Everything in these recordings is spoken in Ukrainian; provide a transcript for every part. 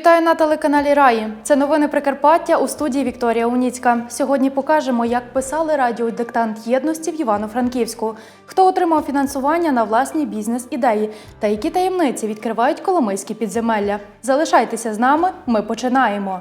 Вітаю на телеканалі Раї. Це новини Прикарпаття у студії Вікторія Уніцька. Сьогодні покажемо, як писали радіодиктант єдності в Івано-Франківську, хто отримав фінансування на власні бізнес-ідеї та які таємниці відкривають коломийські підземелля. Залишайтеся з нами. Ми починаємо.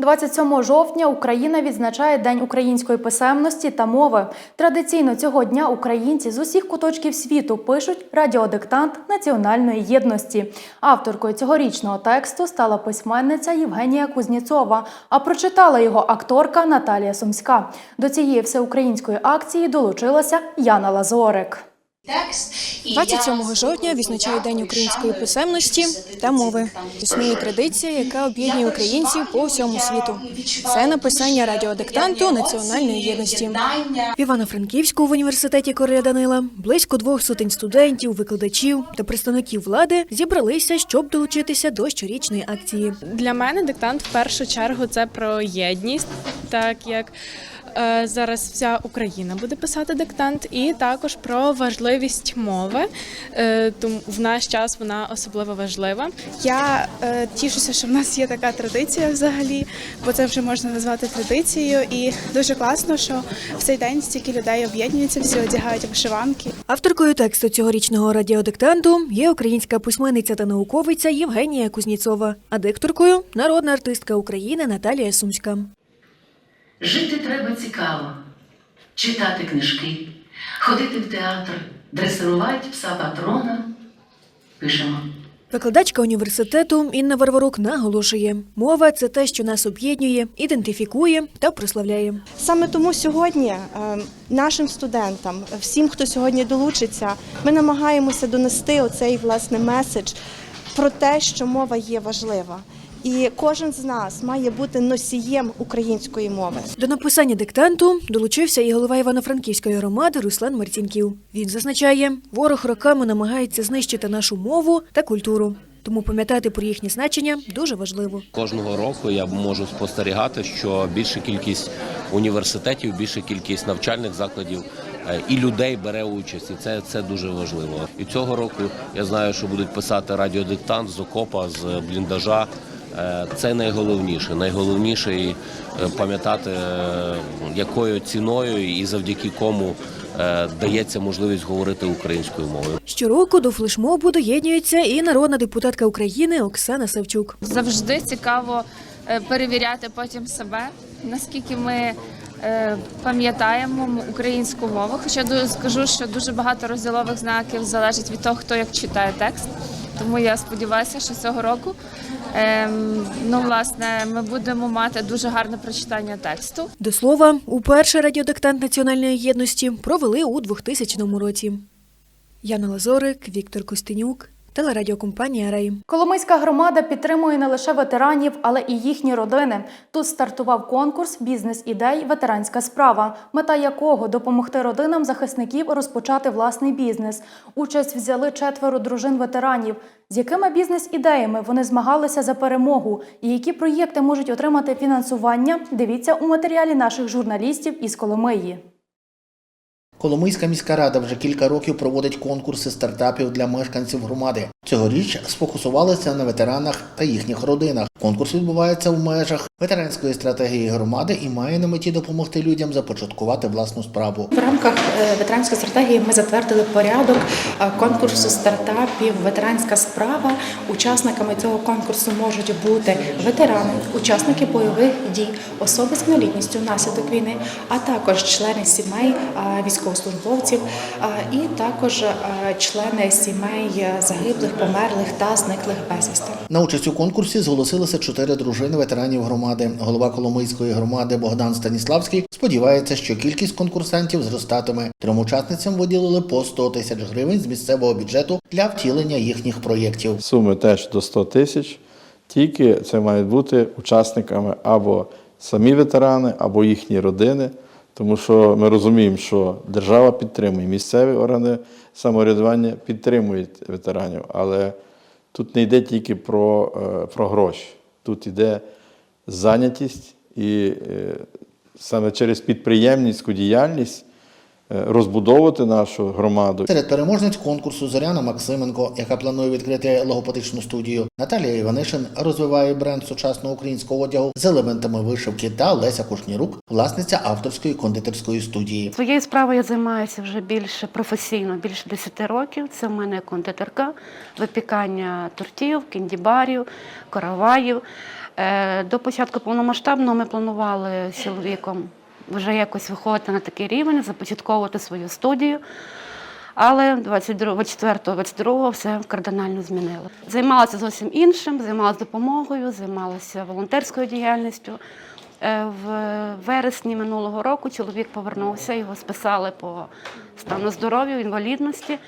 27 жовтня Україна відзначає День української писемності та мови. Традиційно цього дня українці з усіх куточків світу пишуть радіодиктант національної єдності. Авторкою цьогорічного тексту стала письменниця Євгенія Кузніцова, а прочитала його акторка Наталія Сумська. До цієї всеукраїнської акції долучилася Яна Лазорик. 27 жовтня відзначає День української писемності та мови. Існує традиція, яка об'єднує українців по всьому світу. Це написання радіодиктанту національної єдності. В Івано-Франківську в університеті Корея Данила близько двох сотень студентів, викладачів та представників влади зібралися, щоб долучитися до щорічної акції. Для мене диктант в першу чергу це про єдність, так як зараз вся Україна буде писати диктант, і також про важливість мови. Е, тому в наш час вона особливо важлива. Я е, тішуся, що в нас є така традиція взагалі, бо це вже можна назвати традицією. І дуже класно, що в цей день стільки людей об'єднуються, всі одягають вишиванки. Авторкою тексту цьогорічного радіодиктанту є українська письменниця та науковиця Євгенія Кузніцова, а дикторкою народна артистка України Наталія Сумська. Жити треба цікаво, читати книжки, ходити в театр, дресирувати пса патрона. Пишемо. Викладачка університету Інна Варварук наголошує, мова це те, що нас об'єднує, ідентифікує та прославляє. Саме тому сьогодні е, нашим студентам, всім, хто сьогодні долучиться, ми намагаємося донести оцей власне меседж про те, що мова є важлива. І кожен з нас має бути носієм української мови. До написання диктанту долучився і голова Івано-Франківської громади Руслан Марцінків. Він зазначає, ворог роками намагається знищити нашу мову та культуру. Тому пам'ятати про їхнє значення дуже важливо. Кожного року я можу спостерігати, що більша кількість університетів, більша кількість навчальних закладів е, і людей бере участь, і це, це дуже важливо. І цього року я знаю, що будуть писати радіодиктант з окопа, з бліндажа. Е, Це найголовніше. Найголовніше і е, пам'ятати, е, якою ціною і завдяки кому дається можливість говорити українською мовою. Щороку до флешмобу доєднується і народна депутатка України Оксана Савчук. завжди цікаво перевіряти потім себе, наскільки ми пам'ятаємо українську мову. Хоча скажу, що дуже багато розділових знаків залежить від того, хто як читає текст. Тому я сподіваюся, що цього року ем, ну, власне, ми будемо мати дуже гарне прочитання тексту. До слова, уперше радіодиктант національної єдності провели у 2000 році. Яна Лазорик, Віктор Костенюк, телерадіокомпанія Рей. Коломийська громада підтримує не лише ветеранів, але і їхні родини. Тут стартував конкурс Бізнес-ідей Ветеранська справа, мета якого допомогти родинам захисників розпочати власний бізнес. Участь взяли четверо дружин ветеранів. З якими бізнес-ідеями вони змагалися за перемогу і які проєкти можуть отримати фінансування? Дивіться у матеріалі наших журналістів із Коломиї. Коломийська міська рада вже кілька років проводить конкурси стартапів для мешканців громади. Цьогоріч сфокусувалися на ветеранах та їхніх родинах. Конкурс відбувається в межах ветеранської стратегії громади і має на меті допомогти людям започаткувати власну справу. В рамках е, ветеранської стратегії ми затвердили порядок е, конкурсу стартапів Ветеранська справа. Учасниками цього конкурсу можуть бути ветерани, учасники бойових дій, особи з інвалідністю внаслідок війни, а також члени сімей е, військовослужбовців, і також члени сімей е, загиблих, померлих та зниклих безвісти. На участь у конкурсі зголосилися чотири дружини ветеранів громади. Голова Коломийської громади Богдан Станіславський сподівається, що кількість конкурсантів зростатиме. Трьом учасницям виділили по 100 тисяч гривень з місцевого бюджету для втілення їхніх проєктів. Суми теж до 100 тисяч. Тільки це мають бути учасниками або самі ветерани, або їхні родини. Тому що ми розуміємо, що держава підтримує, місцеві органи самоврядування підтримують ветеранів, але тут не йде тільки про, е, про гроші. Тут йде зайнятість і е, саме через підприємницьку діяльність розбудовувати нашу громаду. Серед переможниць конкурсу Зоряна Максименко, яка планує відкрити логопедичну студію, Наталія Іванишин розвиває бренд сучасного українського одягу з елементами вишивки та Леся Кушнірук, власниця авторської кондитерської студії. Своєю справою я займаюся вже більше професійно, більше 10 років. Це в мене кондитерка, випікання тортів, кіндібарів, караваїв. Е, До початку повномасштабного ми планували з чоловіком вже якось виходити на такий рівень, започатковувати свою студію. Але 24-22 все кардинально змінило. Займалася зовсім іншим, займалася допомогою, займалася волонтерською діяльністю. Е, В вересні минулого року чоловік повернувся, його списали по стану здоров'я, інвалідності.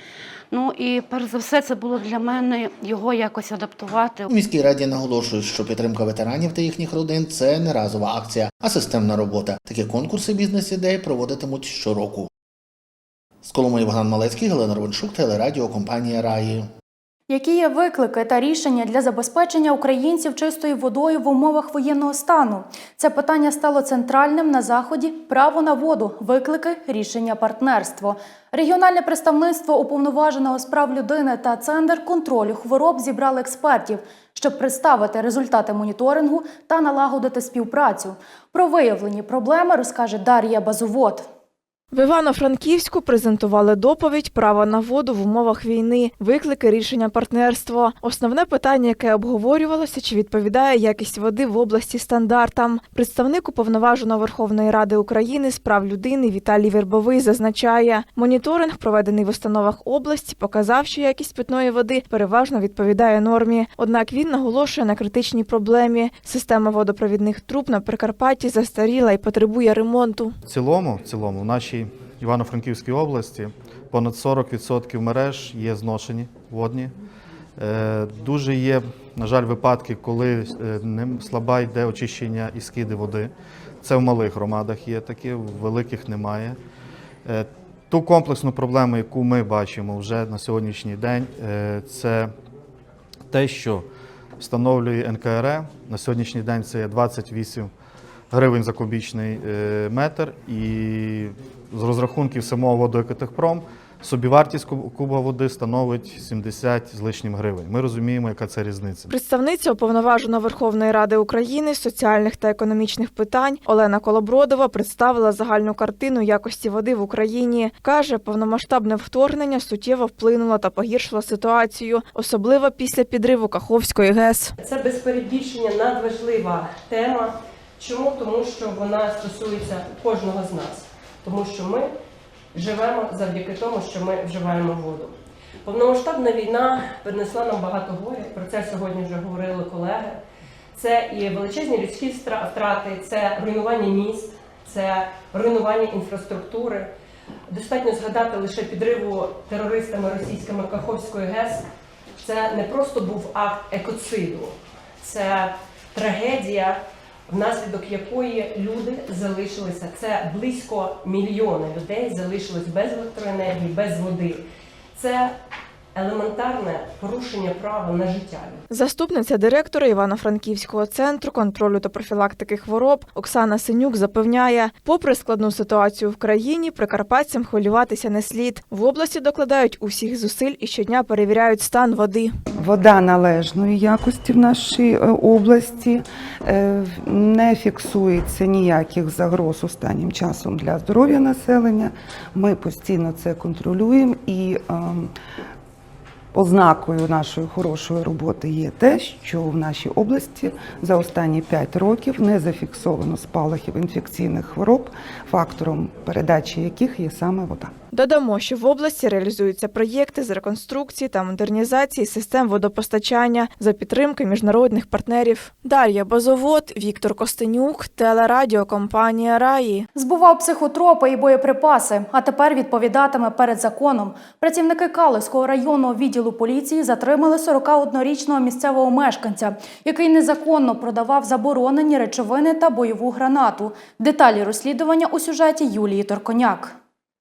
Ну і перш за все, це було для мене його якось адаптувати. У міській раді наголошують, що підтримка ветеранів та їхніх родин це не разова акція, а системна робота. Такі конкурси бізнес-ідей проводитимуть щороку. З Коломиї Богдан Малецький, Галина Ровеншук, телерадіо компанія Раї. Які є виклики та рішення для забезпечення українців чистою водою в умовах воєнного стану? Це питання стало центральним на заході право на воду, виклики, рішення партнерство. Регіональне представництво уповноваженого з прав людини та центр контролю хвороб зібрали експертів, щоб представити результати моніторингу та налагодити співпрацю. Про виявлені проблеми розкаже Дар'я Базовод. В Івано-Франківську презентували доповідь Право на воду в умовах війни, виклики рішення партнерства. Основне питання, яке обговорювалося, чи відповідає якість води в області стандартам. Представник уповноваженого Верховної Ради України з прав людини Віталій Вербовий зазначає, моніторинг, проведений в установах області, показав, що якість питної води переважно відповідає нормі. Однак він наголошує на критичній проблемі. Система водопровідних труб на Прикарпатті застаріла і потребує ремонту. В цілому, в цілому, в нашій Івано-Франківській області понад 40% мереж є зношені водні. Е, Дуже є, на жаль, випадки, коли е, слаба йде очищення і скиди води. Це в малих громадах є таке, в великих немає. Е, Ту комплексну проблему, яку ми бачимо вже на сьогоднішній день, це те, що встановлює НКРЕ. На сьогоднішній день це 28 гривень за кубічний метр. І з розрахунків самого водоекотехпром собівартість куб- куба води становить 70 з лишнім гривень. Ми розуміємо, яка це різниця. Представниця уповноваженого Верховної Ради України з соціальних та економічних питань Олена Колобродова представила загальну картину якості води в Україні. каже, повномасштабне вторгнення суттєво вплинуло та погіршило ситуацію, особливо після підриву Каховської ГЕС. Це без перебільшення надважлива тема. Чому? Тому що вона стосується кожного з нас, тому що ми живемо завдяки тому, що ми вживаємо воду. Повномасштабна війна принесла нам багато горя. Про це сьогодні вже говорили колеги. Це і величезні людські втрати, це руйнування міст, це руйнування інфраструктури. Достатньо згадати лише підриву терористами російськими Каховської ГЕС. Це не просто був акт екоциду, це трагедія, внаслідок якої люди залишилися. Це близько мільйона людей залишились без електроенергії, без води. Це елементарне порушення права на життя. Заступниця директора Івано-Франківського центру контролю та профілактики хвороб Оксана Синюк запевняє, попри складну ситуацію в країні, прикарпатцям хвилюватися не слід. В області докладають усіх зусиль і щодня перевіряють стан води. Вода належної якості в нашій е, області е, не фіксується ніяких загроз останнім часом для здоров'я населення. Ми постійно це контролюємо і ем, Ознакою нашої хорошої роботи є те, що в нашій області за останні 5 років не зафіксовано спалахів інфекційних хвороб, фактором передачі яких є саме вода. Додамо, що в області реалізуються проєкти з реконструкції та модернізації систем водопостачання за підтримки міжнародних партнерів. Дар'я Базовод, Віктор Костенюк, телерадіокомпанія Раї. Збував психотропи і боєприпаси, а тепер відповідатиме перед законом. Працівники Калиського районного відділу поліції затримали 41-річного місцевого мешканця, який незаконно продавав заборонені речовини та бойову гранату. Деталі розслідування у сюжеті Юлії Торконяк.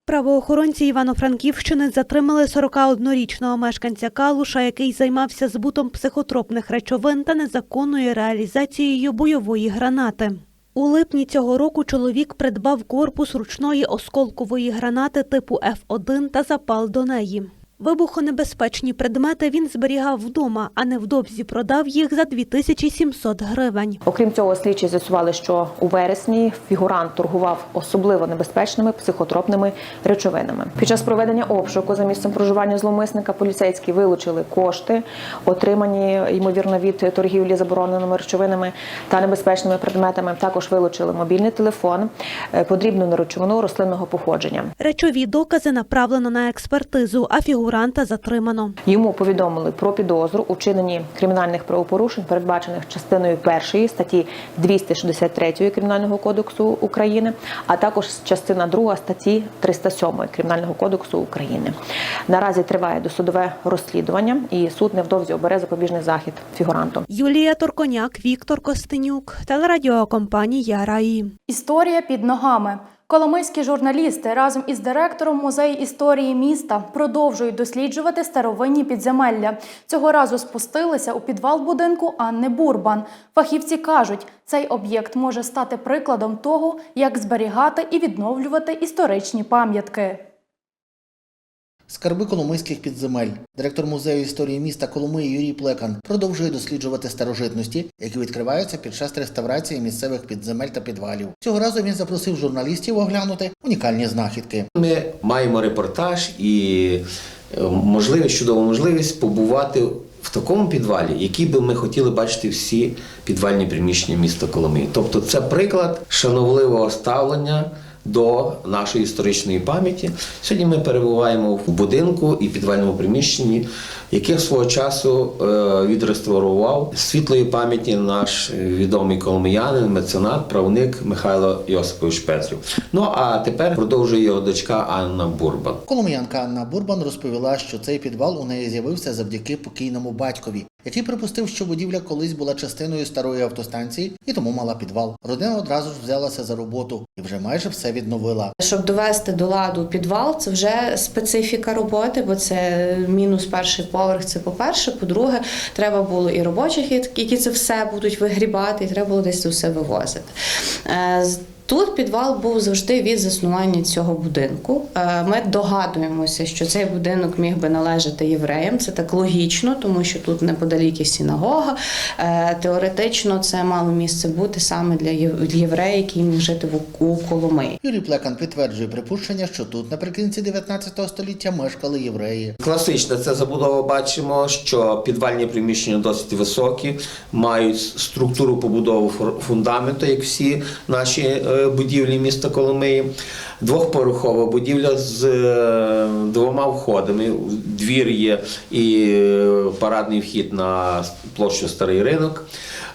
Правоохоронці Івано-Франківщини затримали 41-річного мешканця Калуша, який займався збутом психотропних речовин та незаконною реалізацією бойової гранати. У липні цього року чоловік придбав корпус ручної осколкової гранати типу F1 та запал до неї. Вибухонебезпечні предмети він зберігав вдома, а невдовзі продав їх за 2700 гривень. Окрім цього, слідчі з'ясували, що у вересні фігурант торгував особливо небезпечними психотропними речовинами. Під час проведення обшуку за місцем проживання зловмисника поліцейські вилучили кошти, отримані ймовірно від торгівлі забороненими речовинами та небезпечними предметами. Також вилучили мобільний телефон, е, подрібну речовину рослинного походження. Речові докази направлено на експертизу, а фігуранта затримано. Йому повідомили про підозру у чиненні кримінальних правопорушень, передбачених частиною першої статті 263 Кримінального кодексу України, а також частина 2 статті 307 Кримінального кодексу України. Наразі триває досудове розслідування, і суд невдовзі обере запобіжний захід фігуранту. Юлія Торконяк, Віктор Костенюк, телерадіокомпанія Раї. Історія під ногами. Коломийські журналісти разом із директором музею історії міста продовжують досліджувати старовинні підземелля. Цього разу спустилися у підвал будинку Анни Бурбан. Фахівці кажуть, цей об'єкт може стати прикладом того, як зберігати і відновлювати історичні пам'ятки. Скарби коломийських підземель. Директор музею історії міста Коломиї Юрій Плекан продовжує досліджувати старожитності, які відкриваються під час реставрації місцевих підземель та підвалів. Цього разу він запросив журналістів оглянути унікальні знахідки. Ми маємо репортаж і е, можливість, чудову можливість побувати в такому підвалі, який би ми хотіли бачити всі підвальні приміщення міста Коломиї. Тобто це приклад шановливого ставлення. До нашої історичної пам'яті сьогодні ми перебуваємо в будинку і підвальному приміщенні, яке свого часу е, відреставрував світлої пам'яті наш відомий коломиянин, меценат, правник Михайло Йосипович Петрів. Ну а тепер продовжує його дочка Анна Бурбан. Коломиянка Анна Бурбан розповіла, що цей підвал у неї з'явився завдяки покійному батькові, який припустив, що будівля колись була частиною старої автостанції і тому мала підвал. Родина одразу ж взялася за роботу і вже майже все відновила. Щоб довести до ладу підвал, це вже специфіка роботи, бо це мінус перший поверх. Це по-перше. По-друге, треба було і робочих, які це все будуть вигрібати, і треба було десь це все вивозити. Тут підвал був завжди від заснування цього будинку. Е, Ми догадуємося, що цей будинок міг би належати євреям. Це так логічно, тому що тут неподалік є синагога. Е, Теоретично це мало місце бути саме для євреїв, які міг жити в- у Коломиї. Юрій Плекан підтверджує припущення, що тут наприкінці 19 століття мешкали євреї. Класична це забудова. Бачимо, що підвальні приміщення досить високі, мають структуру побудови фур- фундаменту, як всі наші е, будівлі міста Коломиї. двохпорухова будівля з е, двома входами. Двір є і е, парадний вхід на площу Старий ринок,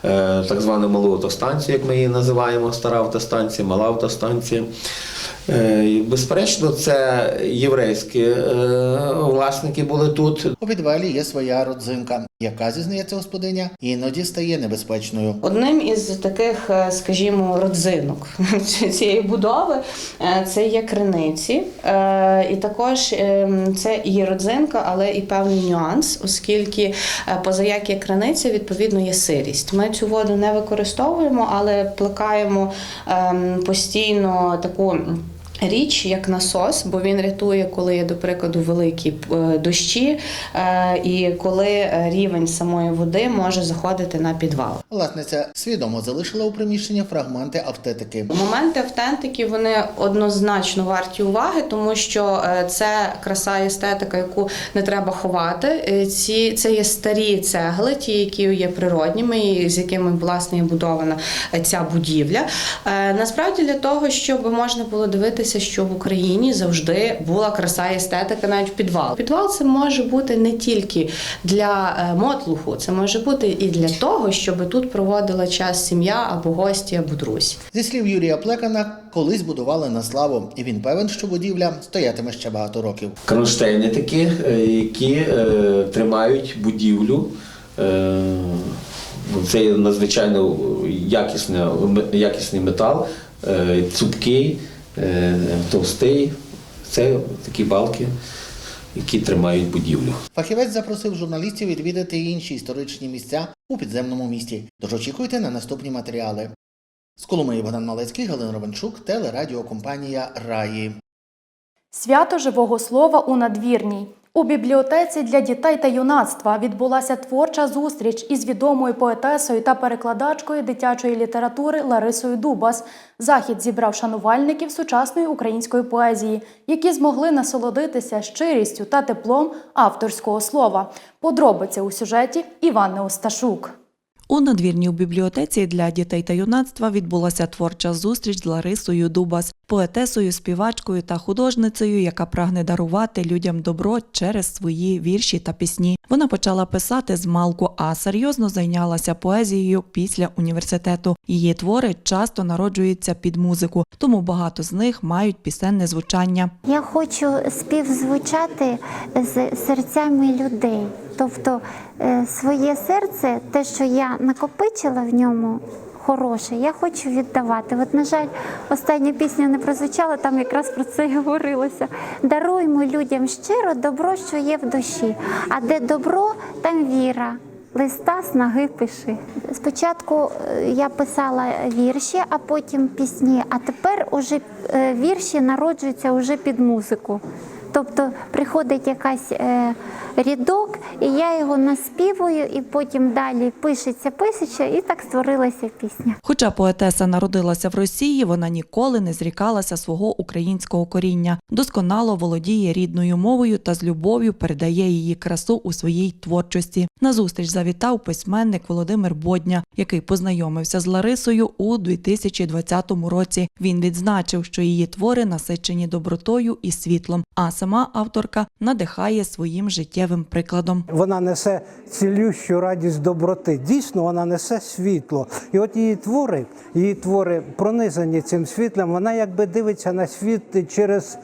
е, так звану малу автостанцію, як ми її називаємо, стара автостанція, мала автостанція. Е, Безперечно, це єврейські е, власники були тут. У підвалі є своя родзинка, яка зізнається господиня, іноді стає небезпечною. Одним із таких, е, скажімо, родзинок цієї будови це є криниці. І також е, це і родзинка, але і певний нюанс, оскільки позаяк є криниця, відповідно є сирість. Ми цю воду не використовуємо, але плекаємо ем, постійно таку. Річ як насос, бо він рятує, коли є, до прикладу, великі е, дощі, е, і коли е, рівень самої води може заходити на підвал. Власниця свідомо залишила у приміщенні фрагменти автетики. Моменти автентики вони однозначно варті уваги, тому що це краса і естетика, яку не треба ховати. Ці це є старі цегли, ті, які є природніми, і з якими власне є будована ця будівля. Насправді для того, щоб можна було дивитися, що в Україні завжди була краса і естетика навіть в підвал. Підвал це може бути не тільки для е, мотлуху, це може бути і для того, щоб тут проводила час сім'я або гості, або друзі. Зі слів Юрія Плекана, колись будували на славу, і він певен, що будівля стоятиме ще багато років. Кронштейни такі, е, які е, тримають будівлю. Е, ну, це надзвичайно якісний, якісний метал, е, цупкий, е, товстий. Це такі балки, які тримають будівлю. Фахівець запросив журналістів відвідати інші історичні місця у підземному місті. Тож очікуйте на наступні матеріали. З Коломиї Богдан Малецький, Галина Романчук, телерадіокомпанія Раї. Свято живого слова у надвірній. У бібліотеці для дітей та юнацтва відбулася творча зустріч із відомою поетесою та перекладачкою дитячої літератури Ларисою Дубас. Захід зібрав шанувальників сучасної української поезії, які змогли насолодитися щирістю та теплом авторського слова. Подробиці у сюжеті Іван Осташук. У надвірній бібліотеці для дітей та юнацтва відбулася творча зустріч з Ларисою Дубас, поетесою, співачкою та художницею, яка прагне дарувати людям добро через свої вірші та пісні. Вона почала писати з малку, а серйозно зайнялася поезією після університету. Її твори часто народжуються під музику, тому багато з них мають пісенне звучання. Я хочу співзвучати з серцями людей. Тобто е, своє серце, те, що я накопичила в ньому хороше, я хочу віддавати. От, на жаль, остання пісня не прозвучала, там якраз про це і говорилося. Даруймо людям щиро добро, що є в душі. А де добро, там віра. Листа снаги пиши. Спочатку е, я писала вірші, а потім пісні. А тепер уже е, вірші народжуються уже під музику. Тобто приходить якась е, рядок, і я його наспівую, і потім далі пишеться, пишеться, і так створилася пісня. Хоча поетеса народилася в Росії, вона ніколи не зрікалася свого українського коріння, досконало володіє рідною мовою та з любов'ю передає її красу у своїй творчості. На зустріч завітав письменник Володимир Бодня, який познайомився з Ларисою у 2020 році. Він відзначив, що її твори насичені добротою і світлом, а сама авторка надихає своїм життєвим прикладом. Вона несе цілющу радість доброти. Дійсно, вона несе світло. І от її твори, її твори пронизані цим світлом. Вона якби дивиться на світ через.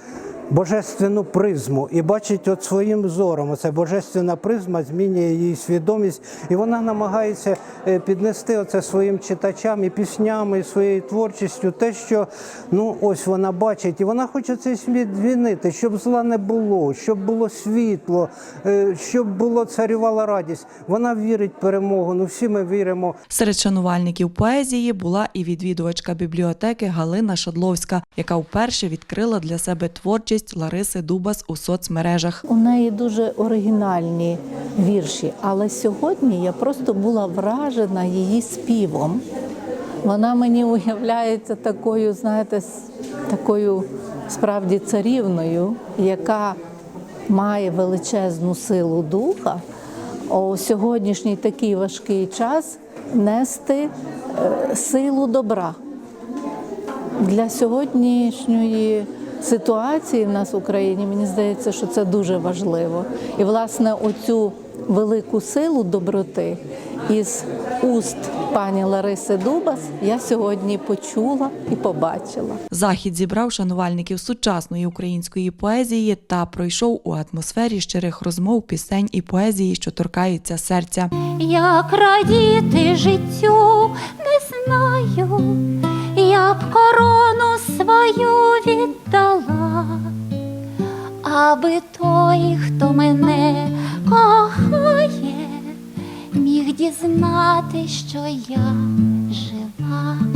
Божественну призму і бачить от своїм зором. Оце божественна призма змінює її свідомість, і вона намагається е, піднести оце своїм читачам і піснями, і своєю творчістю, те, що ну ось вона бачить, і вона хоче цей світ змінити, щоб зла не було, щоб було світло, е, щоб було царювала радість. Вона вірить в перемогу. Ну всі ми віримо. Серед шанувальників поезії була і відвідувачка бібліотеки Галина Шадловська, яка вперше відкрила для себе творчість Лариси Дубас у соцмережах. У неї дуже оригінальні вірші, але сьогодні я просто була вражена її співом. Вона мені уявляється такою, знаєте, такою справді царівною, яка має величезну силу духа. У сьогоднішній такий важкий час нести е, силу добра для сьогоднішньої ситуації в нас в Україні мені здається, що це дуже важливо. І власне оцю велику силу доброти із уст пані Лариси Дубас я сьогодні почула і побачила. Захід зібрав шанувальників сучасної української поезії та пройшов у атмосфері щирих розмов, пісень і поезії, що торкаються серця. Як радіти життю, не знаю, я б корону свою аби той, хто мене кохає, міг дізнати, що я жива.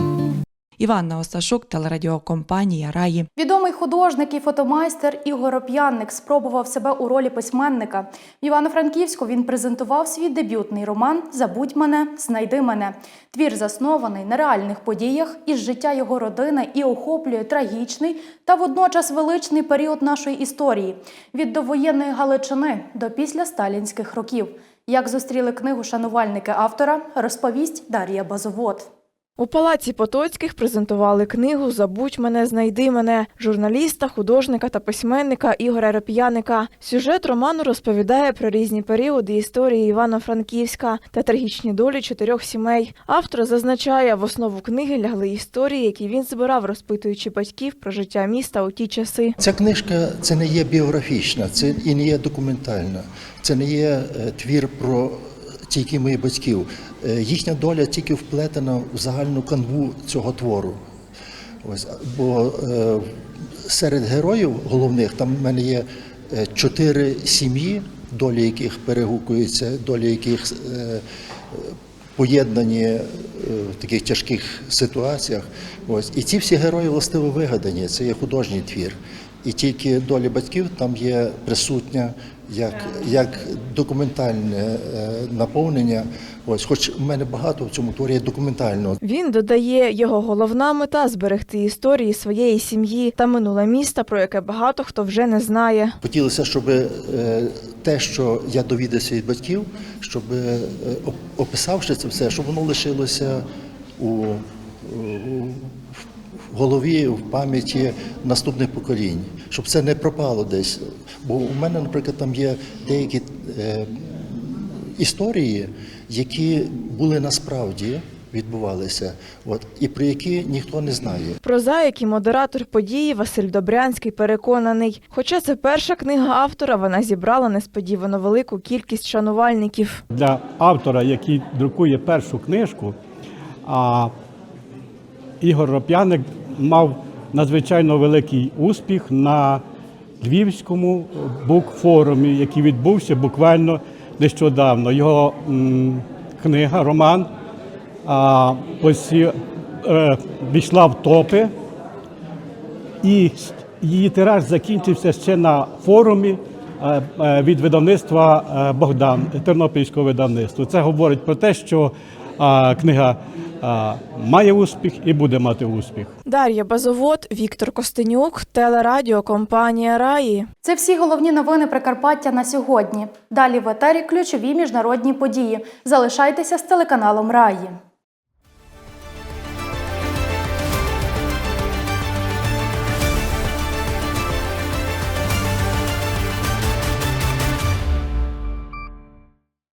Іванна Осташук, телерадіокомпанія Раї. Відомий художник і фотомайстер Ігор Оп'янник спробував себе у ролі письменника. В Івано-Франківську він презентував свій дебютний роман Забудь мене, знайди мене. Твір заснований на реальних подіях із життя його родини і охоплює трагічний та водночас величний період нашої історії від довоєнної Галичини до післясталінських років. Як зустріли книгу шанувальники автора, розповість Дар'я Базовод. У палаці Потоцьких презентували книгу Забудь мене, знайди мене журналіста, художника та письменника Ігоря Реп'яника. Сюжет роману розповідає про різні періоди історії Івано-Франківська та трагічні долі чотирьох сімей. Автор зазначає, в основу книги лягли історії, які він збирав, розпитуючи батьків про життя міста у ті часи. Ця книжка це не є біографічна, це і не є документальна, це не є е, твір про тільки моїх батьків. Е, Їхня доля тільки вплетена в загальну канву цього твору. Ось, бо е, серед героїв головних там в мене є е, чотири сім'ї, долі яких перегукуються, долі яких е, поєднані е, в таких тяжких ситуаціях. Ось. І ці всі герої властиво вигадані, це є художній твір. І тільки доля батьків там є присутня як, як документальне е, наповнення. Ось, хоч в мене багато в цьому творі документального. Він додає, його головна мета зберегти історії своєї сім'ї та минуле міста, про яке багато хто вже не знає. Хотілося, щоб е, те, що я довідався від батьків, щоб е, описавши це все, щоб воно лишилося у, у в голові, в пам'яті наступних поколінь, щоб це не пропало десь. Бо у мене, наприклад, там є деякі е, історії, які були насправді відбувалися, от, і про які ніхто не знає. Прозаїк і модератор події Василь Добрянський переконаний, хоча це перша книга автора, вона зібрала несподівано велику кількість шанувальників. для автора, який друкує першу книжку, а Ігор Роп'яник мав надзвичайно великий успіх на Львівському букфорумі, який відбувся буквально нещодавно. Його м, книга, роман, а, ось е, війшла в топи, і її тираж закінчився ще на форумі е, е, від видавництва е, Богдан, тернопільського видавництва. Це говорить про те, що е, книга має успіх і буде мати успіх. Дар'я Базовод, Віктор Костенюк, телерадіо компанія Раї. Це всі головні новини Прикарпаття на сьогодні. Далі в етері ключові міжнародні події. Залишайтеся з телеканалом Раї.